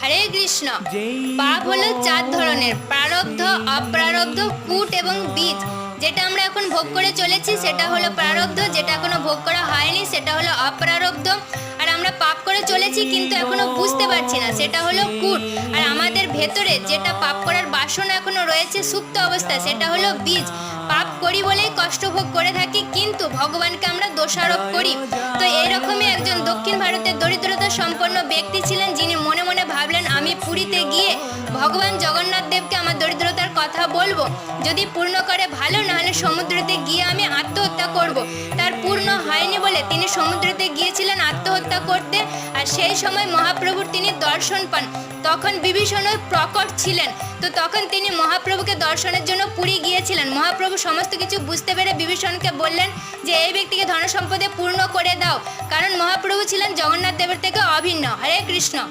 হরে কৃষ্ণ। পাপ হলো চার ধরনের, প্রারব্ধ, অপ্রারব্ধ, কূট এবং বীজ। যেটা আমরা এখন ভোগ করে চলেছি, সেটা হলো প্রারব্ধ, যেটা এখনও ভোগ করা হয়নি, সেটা হলো অপ্রারব্ধ। আর আমরা পাপ করে চলেছি, কিন্তু এখনও বুঝতে পারছি না, সেটা হলো কূট। আর আমাদের ভেতরে যেটা পাপ করার বাসনা এখনও রয়েছে, সুপ্ত অবস্থায়, সেটা হলো বীজ। পাপ করি বলেই কষ্ট ভোগ করে থাকি, কিন্তু ভগবানকে আমরা দোষারোপ করি তো এরকমই একজন দক্ষিণ ভারতের দরিদ্রতা সম্পন্ন ব্যক্তি ছিলেন যিনি মনে মনে ভাবলেন, আমি পুরীতে গিয়ে ভগবান জগন্নাথ দেবকে আমার দরিদ্রতার কথা বলব যদি পূর্ণ করে ভালো, নাহলে সমুদ্রতে গিয়ে আমি আত্মহত্যা করব। তার পূর্ণ হয়নি সমুদ্রতে গিয়েছিলেন আত্মহত্যা করতে আর সেই সময় মহাপ্রভুর তিনি দর্শন পান। তখন বিভীষণও প্রকট ছিলেন। তো তখন তিনি মহাপ্রভুকে দর্শনের জন্য পুরী গিয়েছিলেন। মহাপ্রভু সমস্ত কিছু বুঝতে পেরে বিভীষণকে বললেন যে, এই ব্যক্তিকে ধনসম্পদে পূর্ণ করে দাও। কারণ মহাপ্রভু ছিলেন জগন্নাথ দেবের থেকে অভিন্ন। হরে কৃষ্ণ।